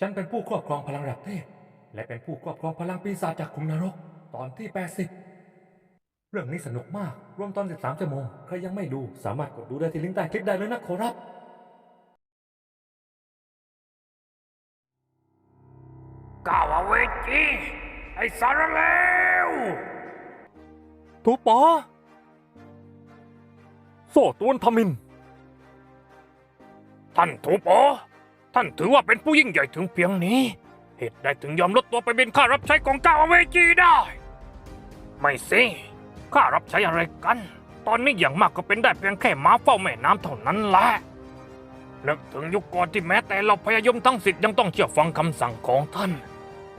ฉันเป็นผู้ครอบครองพลังระดับเทพ และเป็นผู้ครอบครองพลังปีศาจจากคุมนรก ตอนที่ 80 เรื่องนี้สนุกมาก รวมตอน 13 ชั่วโมง ใครยังไม่ดูสามารถกดดูได้ที่ลิงก์ใต้คลิปได้เลยนะขอรับก้าวเวจีไอ้สารเลวทูปอโซ่ตวนทมิน ท่านถูปอ ท่านถือว่าเป็นผู้ยิ่งใหญ่ถึงเพียงนี้ เหตุใดถึงยอมลดตัวไปเป็นข้ารับใช้ของเก้าวเวจีได้ ไม่สิข้ารับใช้อะไรกัน ตอนนี้อย่างมากก็เป็นได้เพียงแค่ม้าเฝ้าแม่น้ำเท่านั้นแหละนึกถึงยุคก่อนที่แม้แต่เราพยายมทั้งสิทธิ์ยังต้องเชื่อฟังคำสั่งของท่าน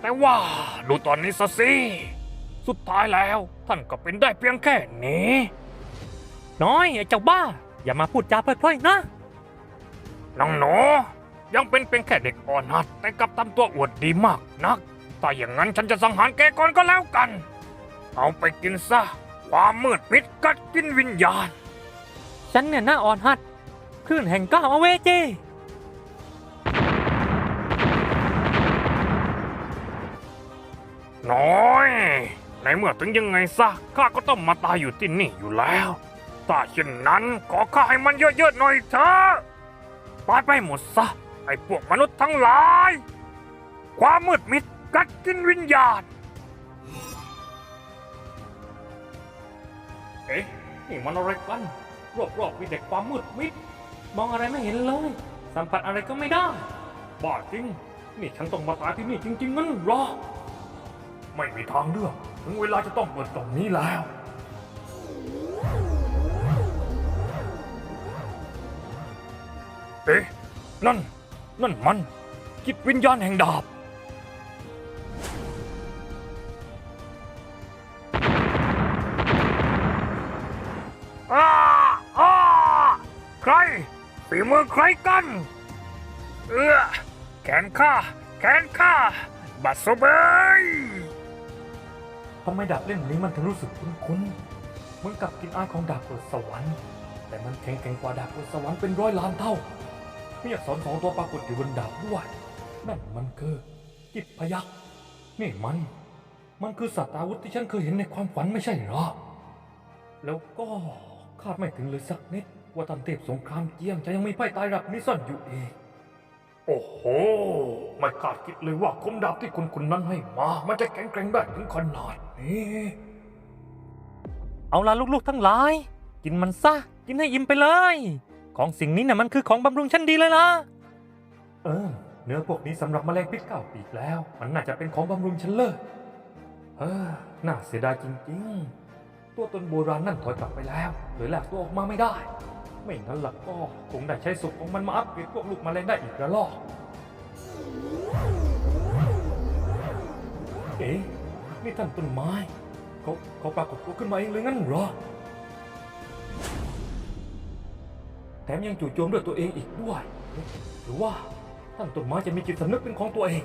แต่ว่าดูตอนนี้ซะสิ สุดท้ายแล้วท่านก็เป็นได้เพียงแค่นี้ น้อยไอ้เจ้าบ้า อย่ามาพูดจาเพล่อยๆนะ น้องหนู ยังเป็นเพียงแค่เด็กอ่อนหัดแต่กลับทำตัวอวดดีมากนักถ้าอย่างนั้นฉันจะสังหารแกก่อนก็แล้วกัน เอาไปกินซะ ความมืดมิดกัดกินวิญญาณ ฉันเนี่ยหน้าอ่อนหัดคลื่นแห่งก้าวอเวจีน้อยในเมื่อถึงยังไงซะข้าก็ต้องมาตายอยู่ที่นี่อยู่แล้วถ้าเช่นนั้นขอข้าให้มันเยอะๆหน่อยเถอะปาดไปหมดซะ ไอ้พวกมนุษย์ทั้งหลาย ความมืดมิดกัดกินวิญญาณ เอ๊ะนี่มันอะไรกัน รอบๆมีแต่ความมืดมิด มองอะไรไม่เห็นเลย สัมผัสอะไรก็ไม่ได้บ้าจริง นี่ฉันต้องมาตายที่นี่จริงๆงั้นหรอ ไม่มีทางเลือกถึงเวลาจะต้องเปิดตรงนี้แล้วเอ๊ะนั่น นั่นมันจิตวิญญาณแห่งดาบ อ้าอ้าใครฝีมือใครกัน เอื้อแขนข้าแขนข้าบัดซบเบยทำไมดาบเล่มนี้มันถึงรู้สึกคุ้นๆเหมือนกับกลินอายของดาบบนสวรรค์ แต่มันแข็งแกร่งกว่าดาบบนสวรรค์เป็นร้อยล้านเท่า มีอักษรสองตัวปรากฏอยู่บนดาบด้วย นั่นมันคือกิจพยักษ์นี่มัน มันคือสัตว์อาวุธที่ฉันเคยเห็นในความฝันไม่ใช่เหรอ แล้วก็คาดไม่ถึงเลยสักนิด ว่าตันเทพสงครามเจียมจะยังมีไพ่ตายรับนี้ซ่อนอยู่อีก โอ้โห ไม่คาดคิดเลยว่าคมดาบที่คุณคุณนั้นให้มา มันจะแข็งแกร่งได้ถึงขนาดนี้ เอาล่ะลูกๆทั้งหลาย กินมันซะ กินให้อิ่มไปเลย ของสิ่งนี้น่ะมันคือของบำรุงชั้นดีเลยล่ะ เออ เนื้อพวกนี้สำหรับแมลงพิษเก้าปีกแล้ว มันน่าจะเป็นของบำรุงชั้นเลิศเออ น่าเสียดายจริงๆ ตัวตนโบราณนั่นถอยกลับไปแล้วเลยลากตัวออกมาไม่ได้ ไม่งั้นล่ะก็คงได้ใช้สุกของมันมาอัปเกรดพวกลูกแมลงได้อีกระลอก เอ๊ะ นี่ท่านต้นไม้ เขาเขาปรากฏตัวขึ้นมาเองเลยงั้นเหรอ แถมยังจู่โจมด้วยตัวเองอีกด้วย หรือว่าท่านต้นไม้จะมีจิตสำนึกเป็นของตัวเอง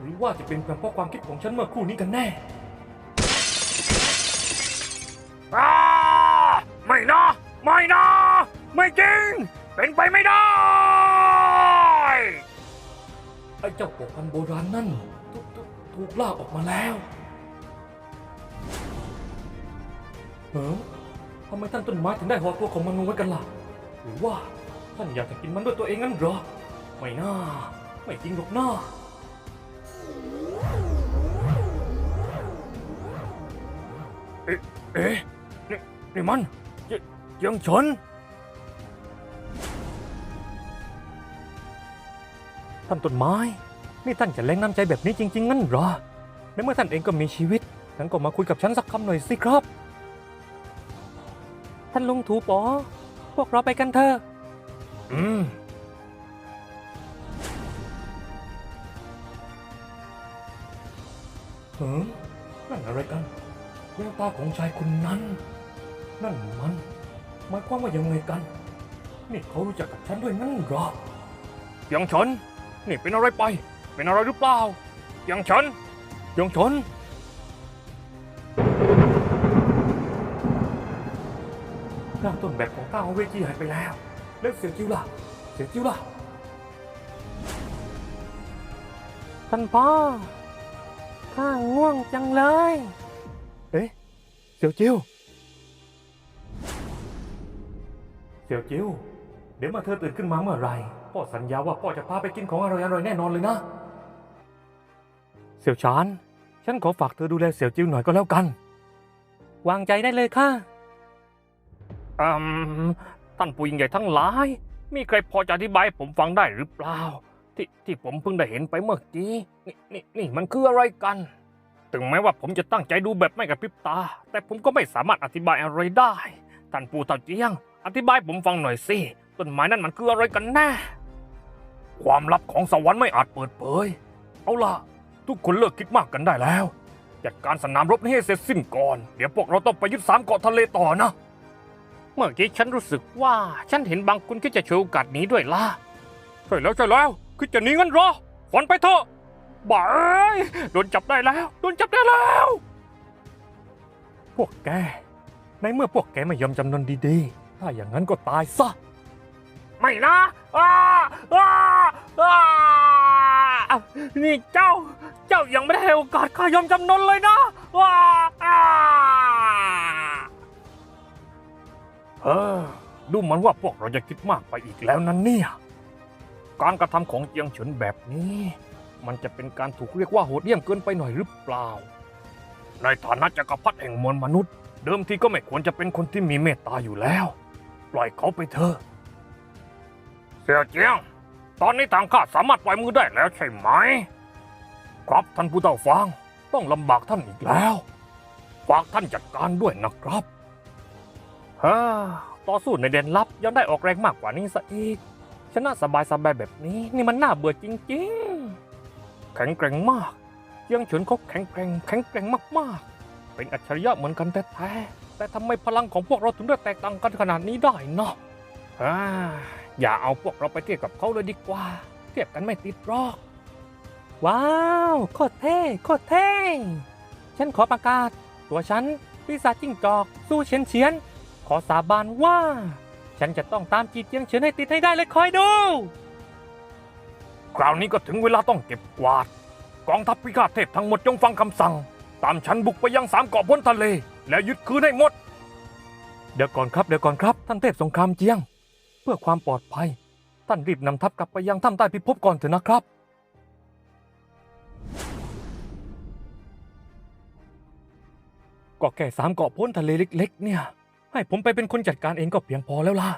หรือว่าจะเป็นเพียงเพราะความคิดของฉันเมื่อครู่นี้กันแน่อ้าไม่นะไม่นะไม่จริง เป็นไปไม่ได้ไอ้เจ้าปกพันธุ์โบราณนั่นถูกถูกถูกลากออกมาแล้วเออทำไมท่านต้นไม้ถึงได้ห่อตัวของมันเอาไว้กันล่ะ หรือว่าท่านอยากจะกินมันด้วยตัวเองงั้นเหรอ ไม่น่า ไม่จริงหรอกน้าเอ๊ะเอ๊ะนี่นี่มันเยเยังชนท่านต้นไม้ นี่ท่านจะแรงน้ำใจแบบนี้จริง ๆ งั้นเหรอ ในเมื่อท่านเองก็มีชีวิตท่านก็มาคุยกับฉันสักคำหน่อยสิครับ ท่านลุงถูปอ พวกเราไปกันเถอะ อืมเฮ้ยนั่นอะไรกันแววตาของชายคนนั้น นั่นมันหมายความว่ายังไงกัน นี่เขารู้จักกับฉันด้วยงั้นเหรอยังชนนี่เป็นอะไรไป เป็นอะไรหรือเปล่ายังชนยงชน ร่างต้นแบบของก้าวเวจีหายไปแล้ว แล้วเสียงจิ้วล่ะ เสียงจิ้วล่ะ ท่านพ่อ ข้าง่วงจังเลย เอ๊ะ เสี่ยวจิ้ว เสี่ยวจิ้ว เดี๋ยวมาเธอตื่นขึ้นมาเมื่อไหรพ่อสัญญาว่าพ่อจะพาไปกินของอร่อยๆแน่นอนเลยนะ เสี่ยวชาน ฉันขอฝากเธอดูแลเสี่ยวจิ้วหน่อยก็แล้วกัน วางใจได้เลยค่ะ อืมท่านผู้ยิ่งใหญ่ทั้งหลาย มีใครพอจะอธิบายผมฟังได้หรือเปล่า ที่ที่ผมเพิ่งได้เห็นไปเมื่อกี้นี่นี่นี่มันคืออะไรกัน ถึงแม้ว่าผมจะตั้งใจดูแบบไม่กระพริบตา แต่ผมก็ไม่สามารถอธิบายอะไรได้ ท่านปู่เต่าเจียง อธิบายผมฟังหน่อยสิต้นไม้นั่นมันคืออะไรกันแน่ ความลับของสวรรค์ไม่อาจเปิดเผย เอาล่ะ ทุกคนเลิกคิดมากกันได้แล้ว จัดการสนามรบนี้ให้เสร็จสิ้นก่อน เดี๋ยวพวกเราต้องไปยึดสามเกาะทะเลต่อนะ เมื่อกี้ฉันรู้สึกว่าฉันเห็นบางคนคิดจะฉวยโอกาสหนี้ด้วยล่ะใช่แล้วใช่แล้วคิดจะหนีงั้นเหรอฝันไปเถอะบ้าเอ้ยโดนจับได้แล้วโดนจับได้แล้ว พวกแก ในเมื่อพวกแกไม่ยอมจำนนดีๆ ถ้าอย่างนั้นก็ตายซะ ไม่นะอ้าอ้าอ้านี่เจ้า เจ้ายังไม่ได้ให้โอกาสข้ายอมจำนนเลยนะว้า เออ ดูเหมือนว่าพวกเราจะคิดมากไปอีกแล้วนั่นเนี่ย การกระทำของเจียงเฉินแบบนี้ มันจะเป็นการถูกเรียกว่าโหดเยี่ยมเกินไปหน่อยหรือเปล่า ในฐานะจักรพรรดิแห่งมวลมนุษย์ เดิมทีก็ไม่ควรจะเป็นคนที่มีเมตตาอยู่แล้ว ปล่อยเขาไปเถอะ เสี่ยวเจียง ตอนนี้ทางข้าสามารถปล่อยมือได้แล้วใช่ไหม ครับท่านผู้เฒ่าฟางต้องลำบากท่านอีกแล้ว ฝากท่านจัดการด้วยนะครับ ฮ่าต่อสู้ในแดนลับยังได้ออกแรงมากกว่านี้ซะอีก ชนะสบายสบายๆแบบนี้นี่มันน่าเบื่อจริงๆ แข็งแกร่งมาก ยังเฉินเขาแข็งแกร่งแข็งแกร่งมากๆ เป็นอัจฉริยะเหมือนกันแท้ๆ แต่ทำไมพลังของพวกเราถึงได้แตกต่างกันขนาดนี้ได้เนาะอ่าอย่าเอาพวกเราไปเทียบกับเขาเลยดีกว่า เทียบกันไม่ติดหรอก ว้าวโคตรเท่โคตรเท่ ฉันขอประกาศ ตัวฉันปีศาจจิ้งจอก สู้เฉียนเฉียน ขอสาบานว่า ฉันจะต้องตามจีเจียงเฉินให้ติดให้ได้เลยคอยดู คราวนี้ก็ถึงเวลาต้องเก็บกวาด กองทัพพิฆาตเทพทั้งหมดจงฟังคำสั่ง ตามฉันบุกไปยังสามเกาะพ้นทะเล แล้วยึดคืนให้หมด เดี๋ยวก่อนครับเดี๋ยวก่อนครับท่านเทพสงครามเจียง เพื่อความปลอดภัย ท่านรีบนำทัพกลับไปยังถ้ำใต้พิภพก่อนเถอะนะครับก็แค่สามเกาะพ้นทะเลเล็ก ๆ เนี่ย ให้ผมไปเป็นคนจัดการเองก็เพียงพอแล้วล่ะ